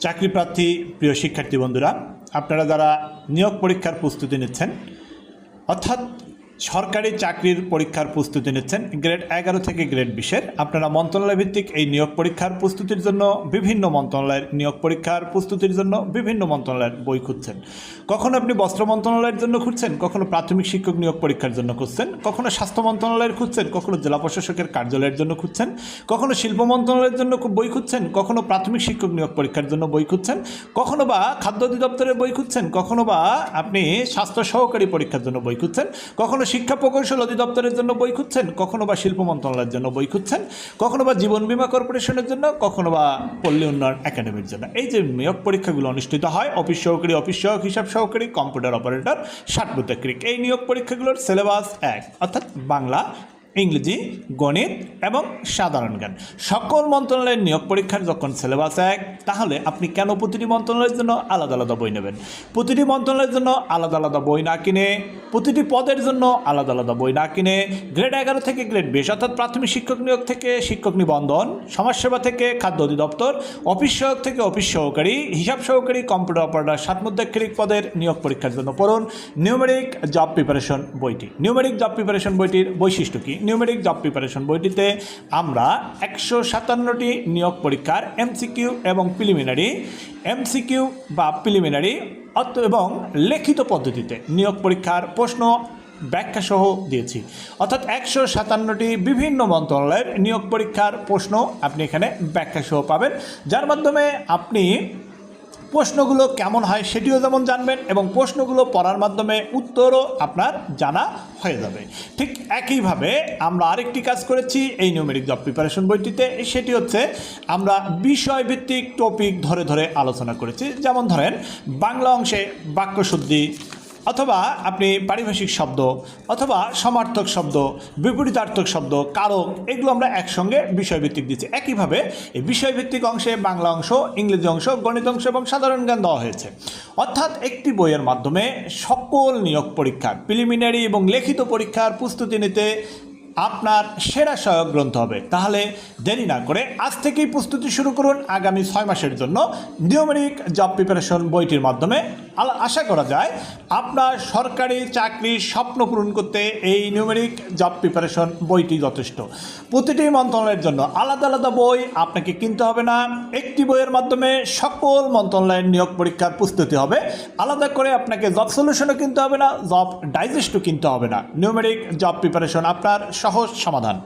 চাকরি প্রার্থী প্রিয় শিক্ষার্থী বন্ধুরা আপনারা যারা নিয়োগ পরীক্ষার প্রস্তুতি নিচ্ছেন অর্থাৎ সরকারি চাকরির পরীক্ষার প্রস্তুতি নিচ্ছেন গ্রেড এগারো থেকে গ্রেড বিশের। আপনারা মন্ত্রণালয় ভিত্তিক এই নিয়োগ পরীক্ষার প্রস্তুতির জন্য বিভিন্ন মন্ত্রণালয়ের নিয়োগ পরীক্ষার প্রস্তুতির জন্য বিভিন্ন মন্ত্রণালয়ের বই খুঁজছেন। কখনো আপনি বস্ত্র মন্ত্রণালয়ের জন্য খুঁজছেন, কখনো প্রাথমিক শিক্ষক নিয়োগ পরীক্ষার জন্য খুঁজছেন, কখনো স্বাস্থ্য মন্ত্রণালয়ের খুঁজছেন, কখনো জেলা প্রশাসকের কার্যালয়ের জন্য খুঁজছেন, কখনো শিল্প মন্ত্রণালয়ের জন্য বই খুঁজছেন, কখনো প্রাথমিক শিক্ষক নিয়োগ পরীক্ষার জন্য বই খুঁজছেন, কখনো বা খাদ্য অধিদপ্তরের বই খুঁজছেন, কখনো বা আপনি স্বাস্থ্য সহকারী পরীক্ষার জন্য বই খুঁজছেন, কখনো শিক্ষা প্রকৌশল অধিদপ্তরের জন্য বই খুঁজছেন? কখনো বা শিল্প মন্ত্রণালয়ের জন্য বই খুঁজছেন? কখনো বা জীবন বিমা কর্পোরেশনের জন্য? কখনো বা পল্লী উন্নয়ন একাডেমির জন্য? এই যে নিয়োগ পরীক্ষাগুলো অনুষ্ঠিত হয়, অফিস সহকারী, অফিস সহক হিসাব সহকারী, কম্পিউটার অপারেটর ষাটবুতাক্রিক এই নিয়োগ পরীক্ষাগুলোর সিলেবাস এক, অর্থাৎ বাংলা ইংরেজি, গণিত এবং সাধারণ জ্ঞান। সকল মন্ত্রণালয়ের নিয়োগ পরীক্ষার যখন সিলেবাস এক, তাহলে আপনি কেন প্রতিটি মন্ত্রণালয়ের জন্য আলাদা আলাদা বই নেবেন? প্রতিটি মন্ত্রণালয়ের জন্য আলাদা আলাদা বই না কিনে, প্রতিটি পদের জন্য আলাদা আলাদা বই না কিনে গ্রেড এগারো থেকে গ্রেড বিশ, অর্থাৎ প্রাথমিক শিক্ষক নিয়োগ থেকে শিক্ষক নিবন্ধন, সমাজসেবা থেকে খাদ্য অধিদপ্তর, অফিস সহায়ক থেকে অফিস সহকারী, হিসাব সহকারী কম্পিউটার অপারেটর সাতমুদ্রাক্ষরিক পদের নিয়োগ পরীক্ষার জন্য পড়ুন। নিউমেরিক জব প্রিপারেশন বইটি। নিউমেরিক জব প্রিপারেশন বইটির বৈশিষ্ট্য কী? নিউমেরিক জব প্রিপারেশন বইটিতে আমরা একশো সাতান্নটি নিয়োগ পরীক্ষার এমসিকিউ এবং প্রিলিমিনারি এমসিকিউ বা প্রিলিমিনারি এবং লিখিত পদ্ধতিতে নিয়োগ পরীক্ষার প্রশ্ন ব্যাখ্যা সহ দিয়েছি। অর্থাৎ একশো সাতান্নটি বিভিন্ন মন্ত্রণালয়ের নিয়োগ পরীক্ষার প্রশ্ন আপনি এখানে ব্যাখ্যা সহ পাবেন। যার মাধ্যমে আপনি প্রশ্নগুলো কেমন হয় সেটিও যেমন জানবেন এবং প্রশ্নগুলো পড়ার মাধ্যমে উত্তরও আপনার জানা হয়ে যাবে। ঠিক একইভাবে আমরা আরেকটি কাজ করেছি, এই নিউমেরিক জব প্রিপারেশন বইটিতে, সেটি হচ্ছে আমরা বিষয়ভিত্তিক টপিক ধরে ধরে আলোচনা করেছি। যেমন ধরেন, বাংলা অংশে বাক্যশুদ্ধি অথবা আপনি পারিভাষিক শব্দ, অথবা সমার্থক শব্দ, বিপরীতার্থক শব্দ, কারক, এগুলো আমরা একসঙ্গে বিষয়ভিত্তিক দিচ্ছি। একইভাবে এই বিষয়ভিত্তিক অংশে বাংলা অংশ, ইংরেজি অংশ, গণিত অংশ এবং সাধারণ জ্ঞান দেওয়া হয়েছে। অর্থাৎ একটি বইয়ের মাধ্যমে সকল নিয়োগ পরীক্ষার, প্রিলিমিনারি এবং লিখিত পরীক্ষার প্রস্তুতি নিতে আপনার সেরা সহায়ক গ্রন্থ হবে। তাহলে দেরি না করে আজ থেকেই প্রস্তুতি শুরু করুন আগামী ছয় মাসের জন্য নিয়মিক জব প্রিপারেশন বইটির মাধ্যমে। আশা করা যায় আপনার সরকারি চাকরির স্বপ্ন পূরণ করতে এই নিউমেরিক জব প্রিপারেশন বইটি যথেষ্ট। প্রতিটি মন্ত্রণালয়ের জন্য আলাদা আলাদা বই আপনাকে কিনতে হবে না। একটি বইয়ের মাধ্যমে সকল মন্ত্রণালয়ের নিয়োগ পরীক্ষার প্রস্তুতি হবে। আলাদা করে আপনাকে জব সলিউশনও কিনতে হবে না, জব ডাইজেস্টও কিনতে হবে না। নিউমেরিক জব প্রিপারেশন আপনার সহজ সমাধান।